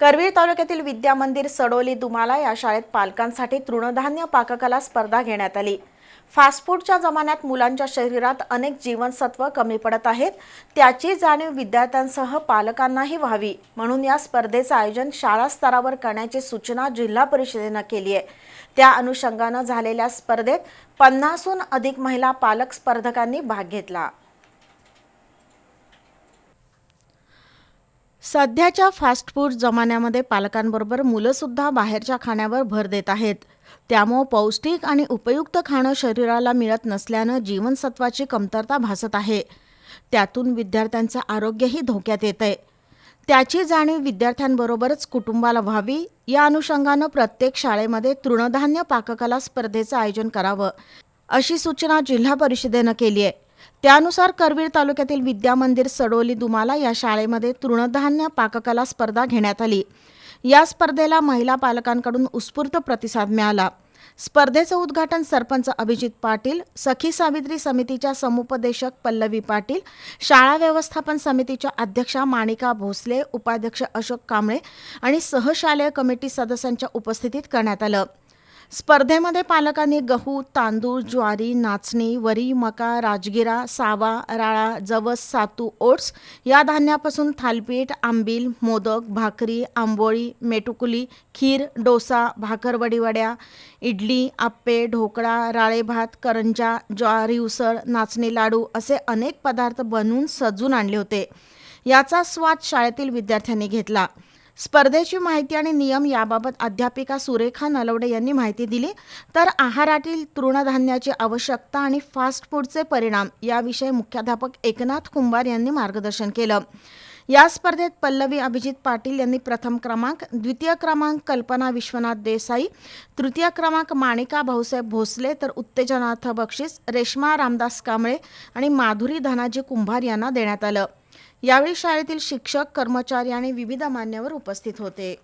करवीर तालुक्यातील विद्या मंदिर सडोली दुमाला या शाळेत पालकांसाठी तृणधान्य पाककला स्पर्धा घेण्यात आली. फास्ट फूडच्या जमान्यात मुलांच्या शरीरात अनेक जीवनसत्व कमी पडत आहेत. त्याची जाणीव विद्यार्थ्यांसह पालकांनाही व्हावी म्हणून या स्पर्धेचं आयोजन शाळा स्तरावर करण्याची सूचना जिल्हा परिषदेनं केली आहे. त्या अनुषंगानं झालेल्या स्पर्धेत पन्नासहून अधिक महिला पालक स्पर्धकांनी भाग घेतला. सध्याच्या फास्ट फूड जमान्यामध्ये पालकांबरोबर मुलंसुद्धा बाहेरच्या खाण्यावर भर देत आहेत. त्यामुळं पौष्टिक आणि उपयुक्त खाणं शरीराला मिळत नसल्यानं जीवनसत्वाची कमतरता भासत आहे. त्यातून विद्यार्थ्यांचं आरोग्यही धोक्यात येत आहे त्याची जाणीव विद्यार्थ्यांबरोबरच कुटुंबाला व्हावी या अनुषंगानं प्रत्येक शाळेमध्ये तृणधान्य पाककला स्पर्धेचं आयोजन करावं अशी सूचना जिल्हा परिषदेनं केली आहे त्यानुसार करवीर तालुक्यातील विद्या मंदिर सडोली दुमाला या शाळेमध्ये तृणधान्य पाककला स्पर्धा घेण्यात आली. या स्पर्धेला महिला पालकांकडून उत्स्फूर्त प्रतिसाद मिळाला. स्पर्धेचं उद्घाटन सरपंच अभिजित पाटील सखी सावित्री समितीच्या समुपदेशक पल्लवी पाटील शाळा व्यवस्थापन समितीच्या अध्यक्षा माणिका भोसले उपाध्यक्ष अशोक कांबळे आणि सहशालेय कमिटी सदस्यांच्या उपस्थितीत करण्यात आलं. स्पर्धेमध्ये पालकांनी गहू तांदूळ ज्वारी नाचणी वरी मका राजगिरा सावा राळा जवस सातू ओट्स या धान्यापासून थालपीठ आंबील मोदक भाकरी आंबोळी मेटुकुली खीर डोसा भाकरवडीवड्या इडली आप्पे ढोकळा राळे भात करंजा ज्वारी उसळ नाचणी लाडू असे अनेक पदार्थ बनवून सजून आणले होते. याचा स्वाद शाळेतील विद्यार्थ्यांनी घेतला. स्पर्धेची माहिती आणि नियम याबाबत अध्यापिका सुरेखा नलवडे यांनी माहिती दिली. तर आहारातील तृणधान्याची आवश्यकता आणि फास्ट फूडचे परिणाम याविषयी मुख्याध्यापक एकनाथ कुंभार यांनी मार्गदर्शन केलं. या स्पर्धेत पल्लवी अभिजित पाटील यांनी प्रथम क्रमांक द्वितीय क्रमांक कल्पना विश्वनाथ देसाई तृतीय क्रमांक माणिका भाऊसाहेब भोसले तर उत्तेजनार्थ बक्षीस रेश्मा रामदास कांबळे आणि माधुरी धनाजी कुंभार यांना देण्यात आलं. यावेळी शाळेतील शिक्षक कर्मचारी आणि विविध मान्यवर उपस्थित होते.